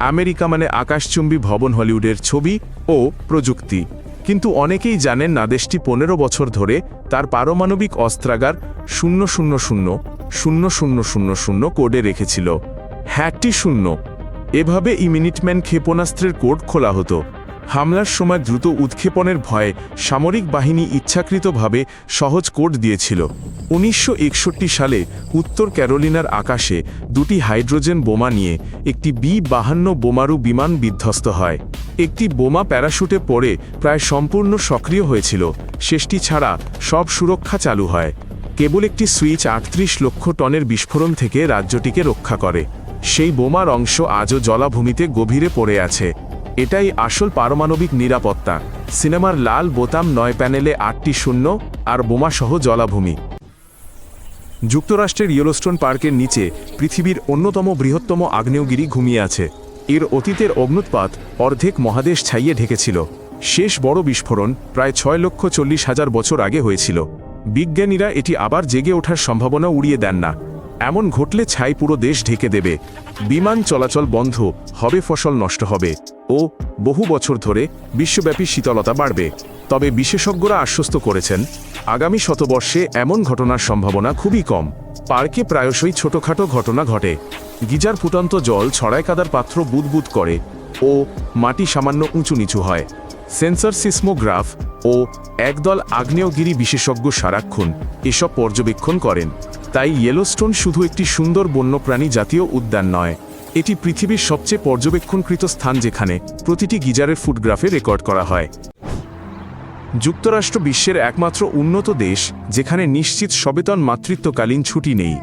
America মানে আকাশচুম্বী ভবন হলিউডের ছবি ও প্রযুক্তি। কিন্তু অনেকেই জানেন না দেশটি পনেরো বছর ধরে তার পারমাণবিক অস্ত্রাগার শূন্য শূন্য শূন্য শূন্য শূন্য শূন্য শূন্য কোডে রেখেছিল। হ্যাটটি শূন্য। এভাবে ইমিনিটম্যান ক্ষেপণাস্ত্রের কোড খোলা হতো। হামলার সময় দ্রুত উৎক্ষেপণের ভয়ে সামরিক বাহিনী ইচ্ছাকৃতভাবে সহজ কোড দিয়েছিল। উনিশশো একষট্টি সালে উত্তর ক্যারোলিনার আকাশে দুটি হাইড্রোজেন বোমা নিয়ে একটি বি বাহান্ন বোমারু বিমান বিধ্বস্ত হয়। একটি বোমা প্যারাশুটে পড়ে প্রায় সম্পূর্ণ সক্রিয় হয়েছিল, শেষটি ছাড়া সব সুরক্ষা চালু হয়। কেবল একটি সুইচ আটত্রিশ লক্ষ টনের বিস্ফোরণ থেকে রাজ্যটিকে রক্ষা করে। সেই বোমার অংশ আজও জলাভূমিতে গভীরে পড়ে আছে। এটাই আসল পারমাণবিক নিরাপত্তা। সিনেমার লাল বোতাম নয় প্যানেলে আটটি শূন্য আর বোমাসহ জলাভূমি। যুক্তরাষ্ট্রের ইয়েলোস্টোন পার্কের নিচে পৃথিবীর অন্যতম বৃহত্তম আগ্নেয়গিরি ঘুমিয়ে আছে। এর অতীতের অগ্নুৎপাত অর্ধেক মহাদেশ ছাইয়ে ঢেকেছিল। শেষ বড় বিস্ফোরণ প্রায় ছয় লক্ষ চল্লিশ হাজার বছর আগে হয়েছিল। বিজ্ঞানীরা এটি আবার জেগে ওঠার সম্ভাবনা উড়িয়ে দেন না। এমন ঘটলে ছাই পুরো দেশ ঢেকে দেবে। বিমান চলাচল বন্ধ, হবে ফসল নষ্ট হবে। ও বহু বছর ধরে বিশ্বব্যাপী শীতলতা বাড়বে। তবে বিশেষজ্ঞরা আশ্বস্ত করেছেন, আগামী শতবর্ষে এমন ঘটনার সম্ভাবনা খুবই কম। পার্কে প্রায়শই ছোটখাটো ঘটনা ঘটে। গিজার ফুটন্ত জল ছড়ায় কাদার পাত্র বুদবুদ করে ও মাটি সামান্য উঁচু নিচু হয়। সেন্সর সিসমোগ্রাফ ও একদল আগ্নেয়গিরি বিশেষজ্ঞ সারাক্ষণ এসব পর্যবেক্ষণ করেন। তাই ইয়েলোস্টোন শুধু একটি সুন্দর বন্যপ্রাণী জাতীয় উদ্যান নয় এটি পৃথিবীর সবচেয়ে পর্যবেক্ষণকৃত স্থান যেখানে প্রতিটি গিজারের ফুটগ্রাফে রেকর্ড করা হয়। যুক্তরাষ্ট্র বিশ্বের একমাত্র উন্নত দেশ, যেখানে নিশ্চিত সবেতন মাতৃত্বকালীন ছুটি নেই।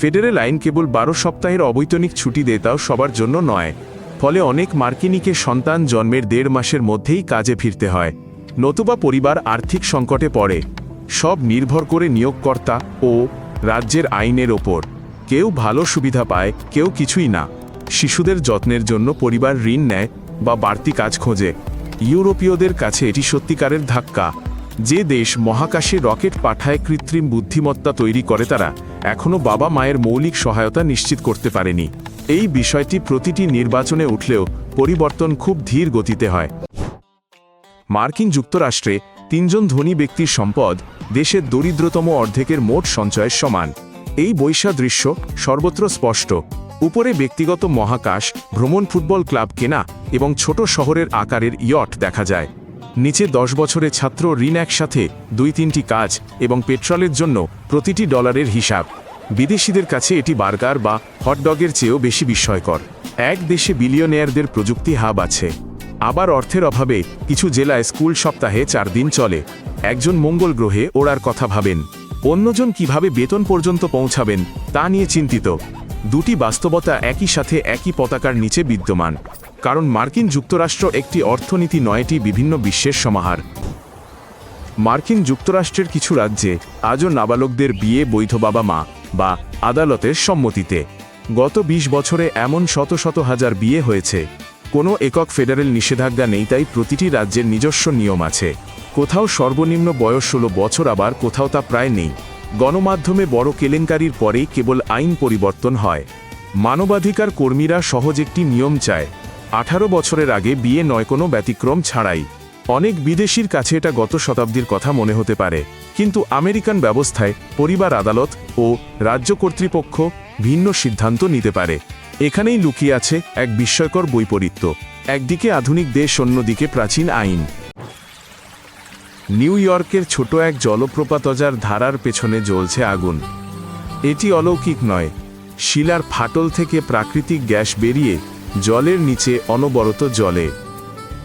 ফেডারেল আইন কেবল বারো সপ্তাহের অবৈতনিক ছুটি দেয় তাও সবার জন্য নয়। ফলে অনেক মার্কিনীকে সন্তান জন্মের দেড় মাসের মধ্যেই কাজে ফিরতে হয়। নতুবা পরিবার আর্থিক সংকটে পড়ে। সব নির্ভর করে নিয়োগকর্তা ও রাজ্যের আইনের ওপর। কেউ ভালো সুবিধা পায়, কেউ কিছুই না। শিশুদের যত্নের জন্য পরিবার ঋণ নেয় বা বাড়তি কাজ খোঁজে। ইউরোপীয়দের কাছে এটি সত্যিকারের ধাক্কা। যে দেশ মহাকাশে রকেট পাঠায় কৃত্রিম বুদ্ধিমত্তা তৈরি করে তারা এখনও বাবা মায়ের মৌলিক সহায়তা নিশ্চিত করতে পারেনি। এই বিষয়টি প্রতিটি নির্বাচনে উঠলেও পরিবর্তন খুব ধীর গতিতে হয়। মার্কিন যুক্তরাষ্ট্রে তিনজন ধনী ব্যক্তির সম্পদ দেশের দরিদ্রতম অর্ধেকের মোট সঞ্চয়ের সমান। এই বৈসাদৃশ্য সর্বত্র স্পষ্ট। উপরে ব্যক্তিগত মহাকাশ, ভ্রমণ ফুটবল ক্লাব কেনা এবং ছোট শহরের আকারের ইয়ট দেখা যায়। নিচে দশ বছরে ছাত্র ঋণ একসাথে দুই তিনটি কাজ এবং পেট্রোলের জন্য প্রতিটি ডলারের হিসাব। বিদেশিদের কাছে এটি বার্গার বা হটডগের চেয়েও বেশি বিস্ময়কর। এক দেশে বিলিয়নেয়ারদের প্রযুক্তি হাব আছে। আবার অর্থের অভাবে কিছু জেলায় স্কুল সপ্তাহে চার দিন চলে। একজন মঙ্গল গ্রহে ওড়ার কথা ভাবেন। অন্যজন কীভাবে বেতন পর্যন্ত পৌঁছাবেন তা নিয়ে চিন্তিত। দুটি বাস্তবতা একই সাথে একই পতাকার নিচে বিদ্যমান, কারণ মার্কিন যুক্তরাষ্ট্র একটি অর্থনীতি নয়টি বিভিন্ন বিশ্বের সমাহার। মার্কিন যুক্তরাষ্ট্রের কিছু রাজ্যে আজও নাবালকদের বিয়ে বৈধ বাবা মা বা আদালতের সম্মতিতে। গত ২০ বছরে এমন শত শত হাজার বিয়ে হয়েছে। কোনো একক ফেডারেল নিষেধাজ্ঞা নেই, তাই প্রতিটি রাজ্যের নিজস্ব নিয়ম আছে। কোথাও সর্বনিম্ন বয়স ষোলো বছর, আবার কোথাও তা প্রায় নেই। গণমাধ্যমে বড় কেলেঙ্কারির পরেই কেবল আইন পরিবর্তন হয়। মানবাধিকার কর্মীরা সহজ একটি নিয়ম চায়, আঠারো বছরের আগে বিয়ে নয়, কোনো ব্যতিক্রম ছাড়াই। অনেক বিদেশির কাছে এটা গত শতাব্দীর কথা মনে হতে পারে। কিন্তু আমেরিকান ব্যবস্থায় পরিবার আদালত ও রাজ্য কর্তৃপক্ষ ভিন্ন সিদ্ধান্ত নিতে পারে। এখানেই লুকিয়ে আছে এক বিস্ময়কর বৈপরীত্য। একদিকে আধুনিক দেশ, অন্যদিকে প্রাচীন আইন। নিউ ইয়র্কের ছোট এক জলপ্রপাতজার ধারার পেছনে জ্বলছে আগুন। এটি অলৌকিক নয়, শিলার ফাটল থেকে প্রাকৃতিক গ্যাস বেরিয়ে জলের নিচে অনবরত জলে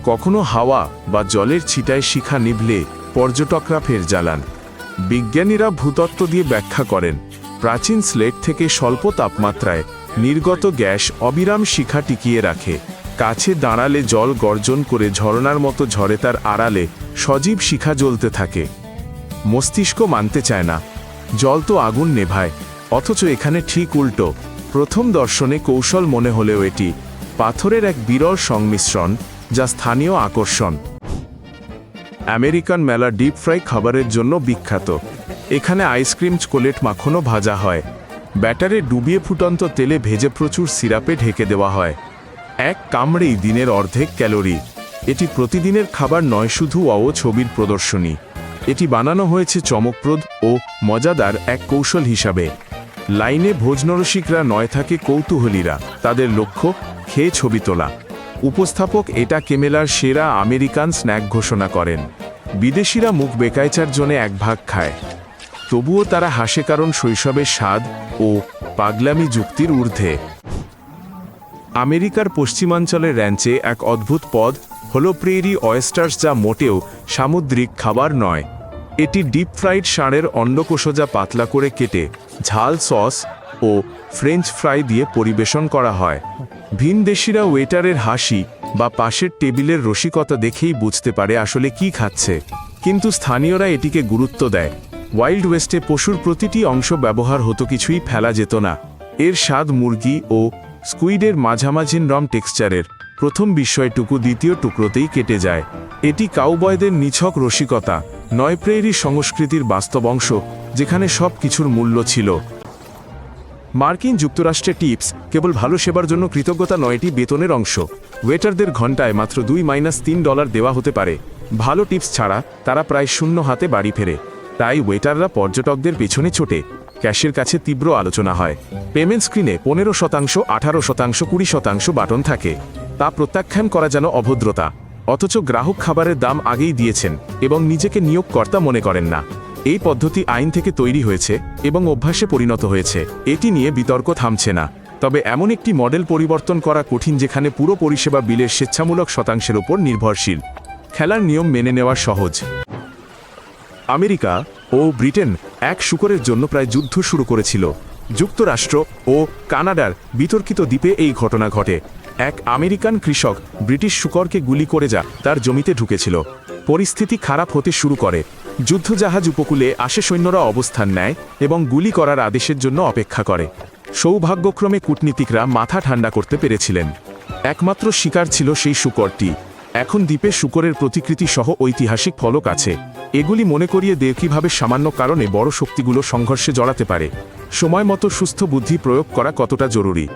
কখনো হাওয়া বা জলের ছিটায় শিখা নিভলে পর্যটকরা ফের জ্বালান। বিজ্ঞানীরা ভূতত্ত্ব দিয়ে ব্যাখ্যা করেন, প্রাচীন স্লেট থেকে স্বল্প তাপমাত্রায় নির্গত গ্যাস অবিরাম শিখা টিকিয়ে রাখে। কাছে দাঁড়ালে জল গর্জন করে ঝরনার মতো ঝরে তার আড়ালে সজীব শিখা জ্বলতে থাকে। মস্তিষ্ক মানতে চায় না। জল তো আগুন নেভায়, অথচ এখানে ঠিক উল্টো। প্রথম দর্শনে কৌশল মনে হলেও এটি পাথরের এক বিরল সংমিশ্রণ যা স্থানীয় আকর্ষণ। আমেরিকান মেলা ডিপ ফ্রাই খাবারের জন্য বিখ্যাত। এখানে আইসক্রিম, চকোলেট মাখনও ভাজা হয়। ব্যাটারে ডুবিয়ে ফুটন্ত তেলে ভেজে প্রচুর সিরাপে ঢেকে দেওয়া হয়। এক কামড়েই দিনের অর্ধেক ক্যালোরি। এটি প্রতিদিনের খাবার নয়, শুধু অও ছবির প্রদর্শনী। এটি বানানো হয়েছে চমকপ্রদ ও মজাদার এক কৌশল হিসাবে। লাইনে ভোজনরসিকরা নয় থাকে কৌতূহলীরা, তাদের লক্ষ্য, খেয়ে ছবি তোলা। উপস্থাপক এটা কেমেলার সেরা আমেরিকান স্ন্যাক ঘোষণা করেন। বিদেশিরা মুখ বেকায়চার জন্য এক ভাগ খায়। তবুও তারা হাসে কারণ শৈশবের স্বাদ ও পাগলামি যুক্তির ঊর্ধ্বে। আমেরিকার পশ্চিমাঞ্চলের র্যাঞ্চে এক অদ্ভুত পদ হল প্রেরি অয়েস্টার্স যা মোটেও সামুদ্রিক খাবার নয়। এটি ডিপ ফ্রাইড ষাঁড়ের অন্ডকোষজা পাতলা করে কেটে ঝাল সস ও ফ্রেঞ্চ ফ্রাই দিয়ে পরিবেশন করা হয়। ভিনদেশিরা ওয়েটারের হাসি বা পাশের টেবিলের রসিকতা দেখেই বুঝতে পারে আসলে কি খাচ্ছে। কিন্তু স্থানীয়রা এটিকে গুরুত্ব দেয়। ওয়াইল্ড ওয়েস্টে পশুর প্রতিটি অংশ ব্যবহার হতো কিছুই ফেলা যেত না। এর স্বাদ মুরগি ও স্কুইডের মাঝামাঝি রম টেক্সচারের প্রথম বিস্ময়টুকু দ্বিতীয় টুকরোতেই কেটে যায়। এটি কাউবয়দের নিছক রসিকতা নয় প্রেরি সংস্কৃতির বাস্তব অংশ, যেখানে সব কিছুর মূল্য ছিল। মার্কিন যুক্তরাষ্ট্রে টিপস, কেবল ভালো সেবার জন্য কৃতজ্ঞতা নয়টি বেতনের অংশ। ওয়েটারদের ঘন্টায় মাত্র দুই মাইনাস তিন ডলার দেওয়া হতে পারে। ভালো টিপস ছাড়া তারা প্রায় শূন্য হাতে বাড়ি ফেরে। তাই ওয়েটাররা পর্যটকদের পেছনে ছোটে। ক্যাশের কাছে তীব্র আলোচনা হয়। পেমেন্ট স্ক্রিনে পনেরো শতাংশ, আঠারো শতাংশ, কুড়ি শতাংশ বাটন থাকে। তা প্রত্যাখ্যান করা যেন অভদ্রতা। অথচ গ্রাহক খাবারের দাম আগেই দিয়েছেন এবং নিজেকে নিয়োগকর্তা মনে করেন না। এই পদ্ধতি আইন থেকে তৈরি হয়েছে এবং অভ্যাসে পরিণত হয়েছে। এটি নিয়ে বিতর্ক থামছে না। তবে এমন একটি মডেল পরিবর্তন করা কঠিন যেখানে পুরো পরিষেবা বিলের স্বেচ্ছামূলক শতাংশের উপর নির্ভরশীল। খেলার নিয়ম মেনে নেওয়া সহজ। আমেরিকা ও ব্রিটেন এক শুকরের জন্য প্রায় যুদ্ধ শুরু করেছিল। যুক্তরাষ্ট্র ও কানাডার বিতর্কিত দ্বীপে এই ঘটনা ঘটে। এক আমেরিকান কৃষক ব্রিটিশ শুকরকে গুলি করে যা তার জমিতে ঢুকেছিল। পরিস্থিতি খারাপ হতে শুরু করে। যুদ্ধজাহাজ উপকূলে আসে সৈন্যরা অবস্থান নেয় এবং গুলি করার আদেশের জন্য অপেক্ষা করে। সৌভাগ্যক্রমে কূটনীতিকরা মাথা ঠান্ডা করতে পেরেছিলেন। একমাত্র শিকার ছিল সেই শুকরটি। এখন দ্বীপে শুকরের প্রতিকৃতি সহ ঐতিহাসিক ফলক আছে। এগুলি মনে করিয়ে দেয় কীভাবে সামান্য কারণে বড় শক্তিগুলো সংঘর্ষে জড়াতে পারে। সময় মতো সুস্থ বুদ্ধি প্রয়োগ করা কতটা জরুরি?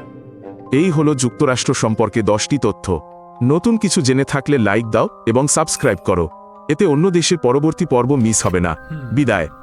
এই হলো যুক্তরাষ্ট্র সম্পর্কে দশটি তথ্য। নতুন কিছু জেনে থাকলে লাইক দাও এবং সাবস্ক্রাইব করো। এতে অন্য দেশের পরবর্তী পর্ব মিস হবে না। বিদায়।